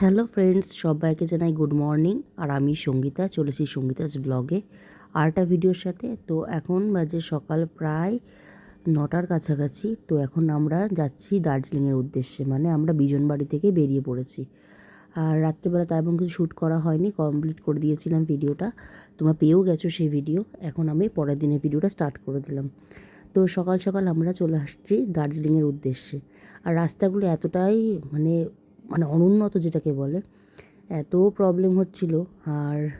Hello friends, সবাইকে জানাই good morning. আর আমি সঙ্গীতা, চলেছি সঙ্গীতাস ব্লগে আরটা ভিডিওর সাথে। তো এখন বাজে সকাল প্রায় নটার কাছাকাছি। তো এখন আমরা যাচ্ছি দার্জিলিংয়ের উদ্দেশ্যে মানে আমরা বিজনবাড়ি থেকে বেরিয়ে পড়েছি। আর রাত্রেবেলা তার এবং কিছু শ্যুট করা হয়নি, কমপ্লিট করে দিয়েছিলাম ভিডিওটা। তোমরা পেয়েও গেছো সেই ভিডিও। এখন আমি পরের দিনের ভিডিওটা স্টার্ট করে দিলাম। তো সকাল সকাল আমরা চলে আসছি দার্জিলিংয়ের উদ্দেশ্যে। আর রাস্তাগুলো এতটাই মানে মানে অনুন্নত যেটাকে বলে, এত প্রবলেম হচ্ছিল। আর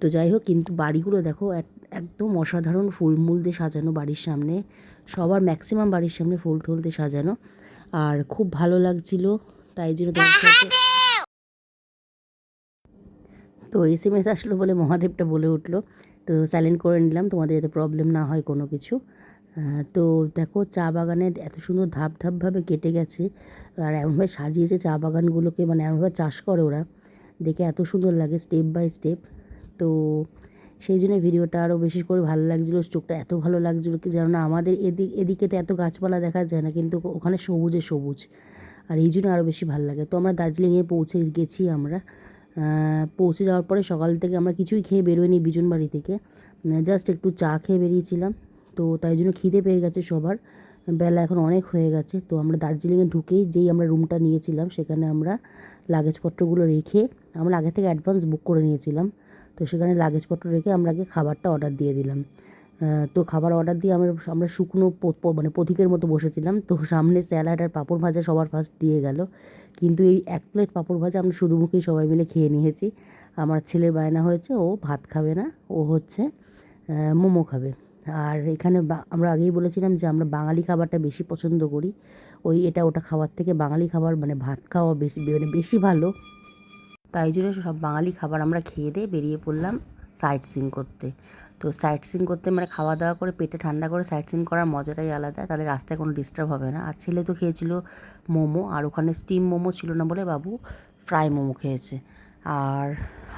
তো যাই হোক, কিন্তু বাড়িগুলো দেখো, এক- একদম অসাধারণ ফুলমুল দিয়ে সাজানো বাড়ির সামনে। সবার ম্যাক্সিমাম বাড়ির সামনে ফুল টুল দিয়ে সাজানো। আর খুব ভালো লাগছিল, তাই জন্য সাথে তো এস এম এস আসলো বলে মহাদেবটা বলে উঠল। তো সাইলেন্ট করে নিলাম, তোমাদের যাতে প্রবলেম না হয় কোনো কিছু। তো দেখো চা বাগানে এত সুন্দর ধাপ ধাপভাবে কেটে গেছে আর এমনভাবে সাজিয়েছে চা বাগানগুলোকে মানে এমনভাবে চাষ করে ওরা। দেখে এত সুন্দর লাগে স্টেপ বাই স্টেপ তো সেই জন্য ভিডিওটা আরও বেশি করে ভালো লাগছিল, চোখটা এত ভালো লাগছিল কি জানো না আমাদের এদিক, এদিকে তো এত গাছপালা দেখা যায় না, কিন্তু ওখানে সবুজে সবুজ। আর এই জন্য আরও বেশি ভালো লাগে। তো আমরা দার্জিলিংয়ে পৌঁছে গেছি আমরা। পৌঁছে যাওয়ার পরে সকাল থেকে আমরা কিছুই খেয়ে বেরোয়নি বিজন বাড়ি থেকে জাস্ট একটু চা খেয়ে বেরিয়েছিলাম। তো তাই জন্য খিদে পেয়ে গেছে সবার। বেলা এখন অনেক হয়ে গেছে, তো আমরা দার্জিলিংয়ে ঢুকেই যেই আমরা রুমটা নিয়েছিলাম সেখানে আমরা লাগেজপত্রগুলো রেখে আমরা আগে থেকে অ্যাডভান্স বুক করে নিয়েছিলাম, তো সেখানে লাগেজপত্র রেখে আমরা আগে খাবারটা অর্ডার দিয়ে দিলাম। তো খাবার অর্ডার দিয়ে আমরা আমরা শুকনো মানে পথিকের মতো বসেছিলাম, তো সামনে স্যালাড আর পাঁপড় ভাজা সবার ফার্স্ট দিয়ে গেল। কিন্তু এই এক প্লেট পাঁপড় ভাজা আমরা শুধু মুখেই সবাই মিলে খেয়ে নিয়েছি। আমার ছেলের বায়না হয়েছে, ও ভাত খাবে না, ও হচ্ছে মোমো খাবে। আর এখানে আমরা আগেই বলেছিলাম যে আমরা বাঙালি খাবারটা বেশি পছন্দ করি। ওই এটা ওটা খাওয়ার থেকে বাঙালি খাবার মানে ভাত খাওয়া বেশি মানে বেশি ভালো। তাই জন্য সব বাঙালি খাবার আমরা খেয়ে দিয়ে বেরিয়ে পড়লাম সাইট সিং করতে। তো সাইট সিং করতে মানে খাওয়া দাওয়া করে পেটে ঠান্ডা করে সাইট সিং করার মজাটাই আলাদা তাদের রাস্তায় কোনো ডিস্টার্ব হবে না। আর ছেলে তো খেয়েছিল মোমো, আর ওখানে স্টিম মোমো ছিল না বলে বাবু ফ্রাই মোমো খেয়েছে। আর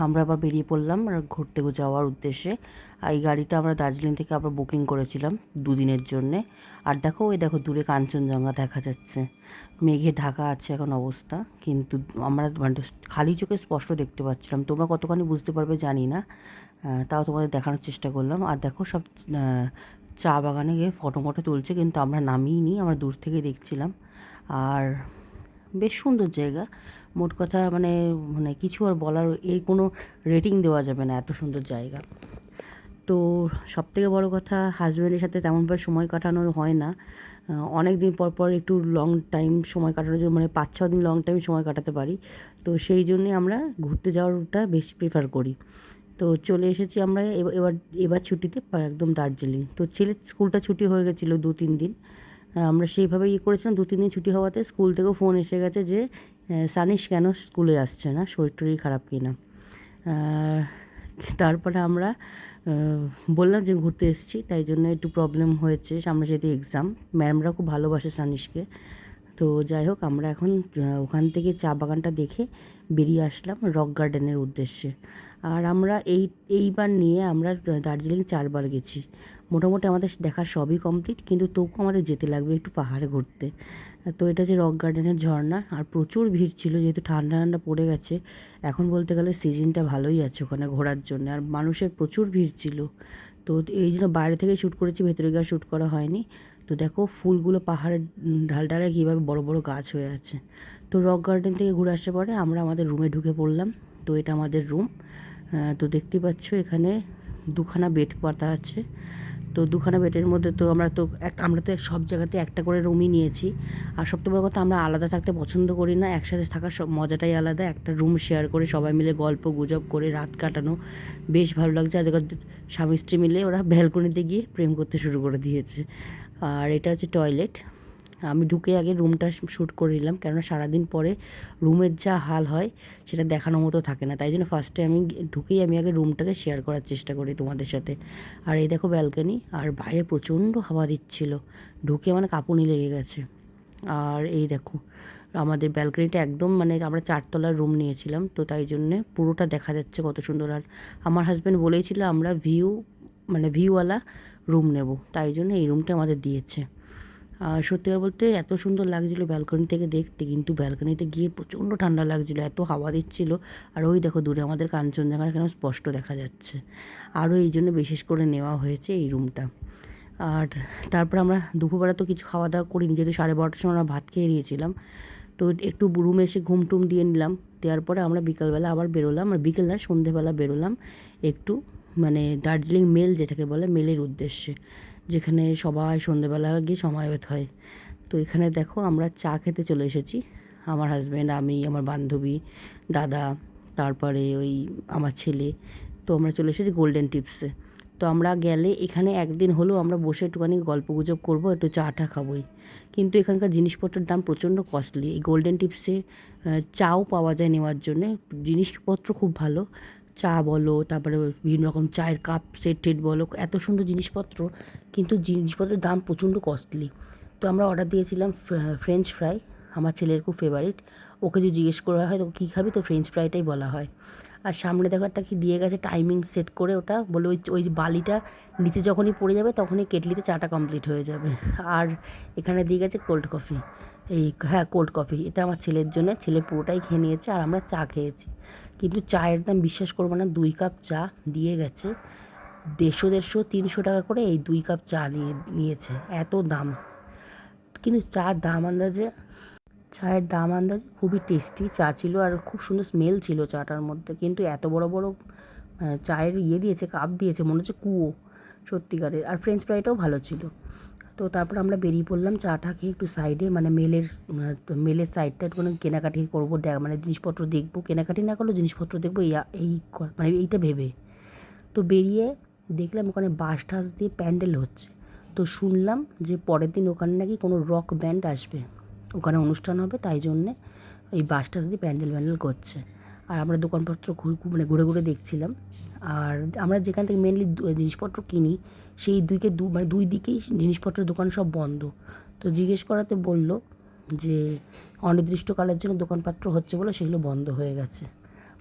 আমরা আবার বেরিয়ে পড়লাম ঘুরতে যাওয়ার উদ্দেশ্যে। আর এই গাড়িটা আমরা দার্জিলিং থেকে আবার বুকিং করেছিলাম দুদিনের জন্যে। আর দেখো, ওই দেখো, দূরে কাঞ্চনজঙ্ঘা দেখা যাচ্ছে। মেঘে ঢাকা আছে এখন অবস্থা, কিন্তু আমরা মানে খালি চোখে স্পষ্ট দেখতে পাচ্ছিলাম। তোমরা কতখানি বুঝতে পারবে জানি না তাও তোমাদের দেখানোর চেষ্টা করলাম। আর দেখো, সব চা বাগানে গিয়ে ফটো মটো তুলছে, কিন্তু আমরা নামিয়ে নিই আমরা দূর থেকে দেখছিলাম। আর বেশ সুন্দর জায়গা। মোট কথা মানে মানে কিছু আর বলার এই কোনো রেটিং দেওয়া যাবে না এত সুন্দর জায়গা। তো সব থেকে বড়ো কথা হাজব্যান্ডের সাথে তেমনভাবে সময় কাটানো হয় না। অনেক দিন পর পর একটু লং টাইম সময় কাটানোর জন্য মানে পাঁচ, ছ দিন লং টাইম সময় কাটাতে পারি। তো সেই জন্যে আমরা ঘুরতে যাওয়াটা বেশি প্রেফার করি। তো চলে এসেছি আমরা এবার এবার ছুটিতে, একদম দার্জিলিং। তো ছেলের স্কুলটা ছুটি হয়ে গেছিল দু, তিন দিন। আমরা সেইভাবে ইয়ে করেছিলাম। দু, তিন দিন ছুটি হওয়াতে স্কুল থেকেও ফোন এসে গেছে যে সানিশ কেন স্কুলে আসছে না? শরীর টরীর খারাপ কিনা তারপরে আমরা বললাম যে ঘুরতে এসেছি, তাই জন্য একটু প্রবলেম হয়েছে সামনে যেহেতু এক্সাম ম্যামরা খুব ভালোবাসে সানিশকে। তো যাই হোক, আমরা এখন ওখান থেকে চা বাগানটা দেখে বেরিয়ে আসলাম রক গার্ডেনের উদ্দেশ্যে। আর আমরা এই, এইবার নিয়ে আমরা দার্জিলিং চারবার গেছি। মোটামুটি আমাদের দেখা সবই কমপ্লিট, কিন্তু তবু আমাদের যেতে লাগবে একটু পাহাড়ে ঘুরতে। তো এটা যে রক গার্ডেনের ঝর্ণা, আর প্রচুর ভিড় ছিল, যেহেতু ঠান্ডা ঠান্ডা পড়ে গেছে। এখন বলতে গেলে সিজনটা ভালোই আছে ওখানে ঘোরার জন্য, আর মানুষের প্রচুর ভিড় ছিল। তো এই জন্য বাইরে থেকে শ্যুট করেছি, ভেতরে গিয়ে শ্যুট করা হয়নি। তো দেখো ফুলগুলো পাহাড়ের ঢাল ঢালে কীভাবে বড় বড় গাছ হয়ে আছে। তো রক গার্ডেন থেকে ঘুরে আসার পরে আমরা আমাদের রুমে ঢুকে পড়লাম। তো এটা আমাদের রুম তো দেখতে পাচ্ছ এখানে দুখানা বেড পাতা আছে। তো দুখানা বেডের মধ্যে তো আমরা তো এক, আমরা তো সব জায়গাতে একটা করে রুমই নিয়েছি। আর সবথেকে বড় কথা, আমরা আলাদা থাকতে পছন্দ করি না। একসাথে থাকার সব মজাটাই আলাদা। একটা রুম শেয়ার করে, সবাই মিলে গল্প, গুজব করে রাত কাটানো। বেশ ভালো লাগছে। আর স্বামী স্ত্রী মিলে ওরা ব্যালকনিতে গিয়ে প্রেম করতে শুরু করে দিয়েছে। আর এটা হচ্ছে টয়লেট আমি ঢুকে আগে রুমটা শ্যুট করে নিলাম, কেননা সারাদিন পরে রুমের যা হাল হয়, সেটা দেখানোর মতো থাকে না। তাই জন্য ফার্স্টে আমি ঢুকেই আমি আগে রুমটাকে শেয়ার করার চেষ্টা করি তোমাদের সাথে। আর এই দেখো ব্যালকনি আর বাইরে প্রচণ্ড হাওয়া দিচ্ছিল। ঢুকে মানে কাঁপুনি লেগে গেছে। আর এই দেখো, আমাদের ব্যালকনিটা একদম মানে আমরা চারতলার রুম নিয়েছিলাম, তো তাই জন্যে পুরোটা দেখা যাচ্ছে কত সুন্দর। আর আমার হাজব্যান্ড বলেছিল আমরা ভিউ মানে ভিউওয়ালা রুম নেব। তাই জন্য এই রুমটা আমাদের দিয়েছে। আর সত্যিকার বলতে এত সুন্দর লাগছিল ব্যালকনি থেকে দেখতে, কিন্তু ব্যালকনিতে গিয়ে প্রচণ্ড ঠান্ডা লাগছিল, এত হাওয়া দিচ্ছিল। আর ওই দেখো দূরে আমাদের কাঞ্চনজঙ্ঘা কেন স্পষ্ট দেখা যাচ্ছে। আরও এই জন্য বিশেষ করে নেওয়া হয়েছে এই রুমটা আর তারপর আমরা দুপুরবেলা তো কিছু খাওয়া দাওয়া করিনি, যেহেতু সাড়ে বারোটার সময় আমরা ভাত খেয়ে নিয়েছিলাম। তো একটু রুমে এসে ঘুম টুম দিয়ে নিলাম। দেওয়ার পরে আমরা বিকালবেলা আবার বেরোলাম, আর বিকেল না, সন্ধেবেলা বেরোলাম একটু দার্জিলিং মেল যেটাকে বলে, মেলের উদ্দেশ্যে। যেখানে সবাই সন্ধেবেলা গিয়ে সমাবেত হয়। তো এখানে দেখো আমরা চা খেতে চলে এসেছি। আমার হাজব্যান্ড আমি, আমার বান্ধবী, দাদা, তারপরে ওই আমার ছেলে। তো আমরা চলে এসেছি গোল্ডেন টিপসে তো আমরা গেলে এখানে একদিন হলেও আমরা বসে একটুখানি গল্প গুজব করব, একটু চাটা খাবোই। কিন্তু এখানকার জিনিসপত্রের দাম প্রচণ্ড কস্টলি এই গোল্ডেন টিপসে চাও পাওয়া যায় নেওয়ার জন্যে। জিনিসপত্র খুব ভালো। চা বলো, তারপরে বিভিন্ন রকম চায়ের কাপ সেট টেট বলো, এত সুন্দর জিনিসপত্র, কিন্তু জিনিসপত্রের দাম প্রচণ্ড কস্টলি তো আমরা অর্ডার দিয়েছিলাম ফ্রেঞ্চ ফ্রাই আমার ছেলের খুব ফেভারিট ওকে যদি জিজ্ঞেস করা হয়, তো কী খাবি? তো ফ্রেঞ্চ ফ্রাইটাই বলা হয়। আর সামনে দেখো একটা কি দিয়ে গেছে টাইমিং সেট করে ওটা। বলে ওই ওই বালিটা নিচে যখনই পড়ে যাবে তখনই কেটলিতে চাটা কমপ্লিট হয়ে যাবে। আর এখানে দিয়ে গেছে কোল্ড কফি এই হ্যাঁ কোল্ড কফি এটা আমার ছেলের জন্য। ছেলে পুরোটাই খেয়ে নিয়েছে আর আমরা চা খেয়েছি। কিন্তু চায়ের দাম বিশ্বাস করব না, দুই কাপ চা দিয়ে গেছে। দেড়শো দেড়শো, তিনশো টাকা করে এই দুই কাপ চা নিয়ে, নিয়েছে। এত দাম। কিন্তু চার দাম আন্দাজে চায়ের দাম আন্দাজ খুবই টেস্টি চা ছিল আর খুব সুন্দর স্মেল ছিল চাটার মধ্যে। কিন্তু এত বড় বড় চায়ের ইয়ে দিয়েছে কাপ দিয়েছে, মনে হচ্ছে কুয়ো, সত্যিকারের। আর ফ্রেঞ্চ ফ্রাইটাও ভালো ছিল। তো তারপর আমরা বেরিয়ে পড়লাম চাটা খেয়ে একটু সাইডে মানে মেলের মেলের সাইডটা একটুখানি কেনাকাটি করব, দেখ মানে জিনিসপত্র দেখব। কেনাকাটি না করলেও জিনিসপত্র দেখব, এই মানে এইটা ভেবে। তো বেরিয়ে দেখলাম ওখানে বাঁশ টাস দিয়ে প্যান্ডেল হচ্ছে। তো শুনলাম যে পরের দিন ওখানে নাকি কোনো রক ব্যান্ড আসবে। ওখানে অনুষ্ঠান হবে, তাই জন্যে এই বাঁশ টাস দিয়ে প্যান্ডেল প্যান্ডেল করছে। আর আমরা দোকানপত্র মানে ঘুরে ঘুরে দেখছিলাম। আর আমরা যেখান থেকে মেনলি জিনিসপত্র কিনি, সেই দুইকে দু মানে দুই দিকেই জিনিসপত্রের দোকান সব বন্ধ। তো জিজ্ঞেস করাতে বলল যে, অনির্দিষ্টকালের জন্য দোকানপত্র হচ্ছে বলে সেগুলো বন্ধ হয়ে গেছে।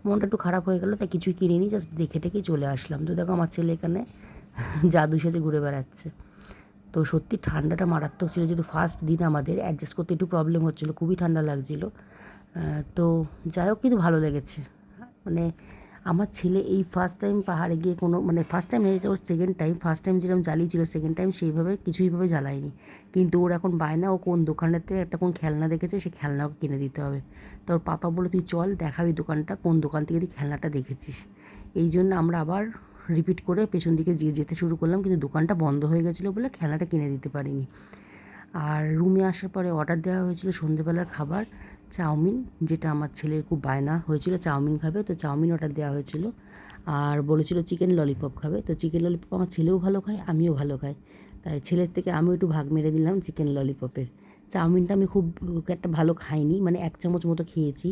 মনটা একটু খারাপ হয়ে গেল, তাই কিছুই কিনিনি জাস্ট দেখে টেকেই চলে আসলাম। তো দেখো আমার ছেলে এখানে জাদু সেজে ঘুরে বেড়াচ্ছে। তো সত্যি ঠান্ডাটা মারাত্মক ছিল, যেহেতু ফার্স্ট দিন আমাদের অ্যাডজাস্ট করতে একটু প্রবলেম হচ্ছিল, খুবই ঠান্ডা লাগছিল। তো যাই হোক, কিন্তু ভালো লেগেছে। মানে আমার ছেলে এই ফার্স্ট টাইম পাহাড়ে গিয়ে কোনো মানে ফার্স্ট টাইম এটা ওর সেকেন্ড টাইম ফার্স্ট টাইম যেরকম জ্বালিয়েছিল সেকেন্ড টাইম সেইভাবে কিছুইভাবে জ্বালায়নি। কিন্তু ওর এখন বায়না, ও কোন দোকানেতে একটা কোন খেলনা দেখেছে সেই খেলনা কিনে দিতে হবে। তো ওর পাপা বলে তুই চল, দেখাবি দোকানটা, কোন দোকান থেকে তুই খেলনাটা দেখেছিস? এই জন্য আমরা আবার রিপিট করে পেছন দিকে গিয়ে যেতে শুরু করলাম, কিন্তু দোকানটা বন্ধ হয়ে গেছিল বলে খেলাটা কিনে দিতে পারিনি। আর রুমে আসার পরে অর্ডার দেওয়া হয়েছিল সন্ধেবেলার খাবার, চাউমিন, যেটা আমার ছেলের খুব বায়না হয়েছিল, চাউমিন খাবে, তো চাউমিন অর্ডার দেওয়া হয়েছিল। আর বলেছিল চিকেন ললিপপ খাবে, তো চিকেন ললিপপ আমার ছেলেও ভালো খায়, আমিও ভালো খাই। তাই ছেলের থেকে আমিও একটু ভাগ মেরে দিলাম চিকেন ললিপপের চাউমিনটা আমি খুব একটা ভালো খাইনি মানে এক চামচ মতো খেয়েছি,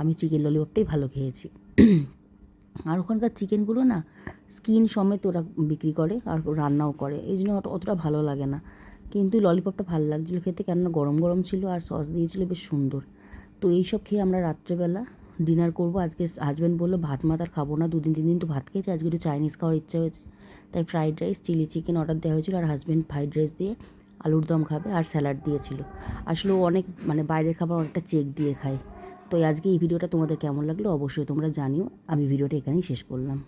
আমি চিকেন ললিপপটাই ভালো খেয়েছি। আর ওখানকার চিকেনগুলো না স্কিন সমেত ওরা বিক্রি করে আর রান্নাও করে। এই জন্য অতটা ভালো লাগে না। কিন্তু ললিপপটা ভালো লাগছিল খেতে কেননা গরম গরম ছিল আর সস দিয়েছিল বেশ সুন্দর। তো এইসব খেয়ে আমরা রাত্রেবেলা ডিনার করব। আজকে হাজব্যান্ড বলল, ভাত মাত আর খাব না, দুদিন তিন দিন তো ভাত খেয়েছে, আজকে একটু চাইনিজ খাওয়ার ইচ্ছা হয়েছে। তাই fried rice, chilli chicken order দেওয়া হয়েছিল আর হাজব্যান্ড ফ্রাইড রাইস দিয়ে আলুর দম খাবে আর স্যালাড দিয়েছিল। আসলে ও অনেক মানে বাইরের খাবার অনেকটা চেক দিয়ে খায়। তো আজকে এই ভিডিওটা তোমাদের কেমন লাগল অবশ্যই তোমরা জানিও। আমি ভিডিওটা এখানেই শেষ করলাম।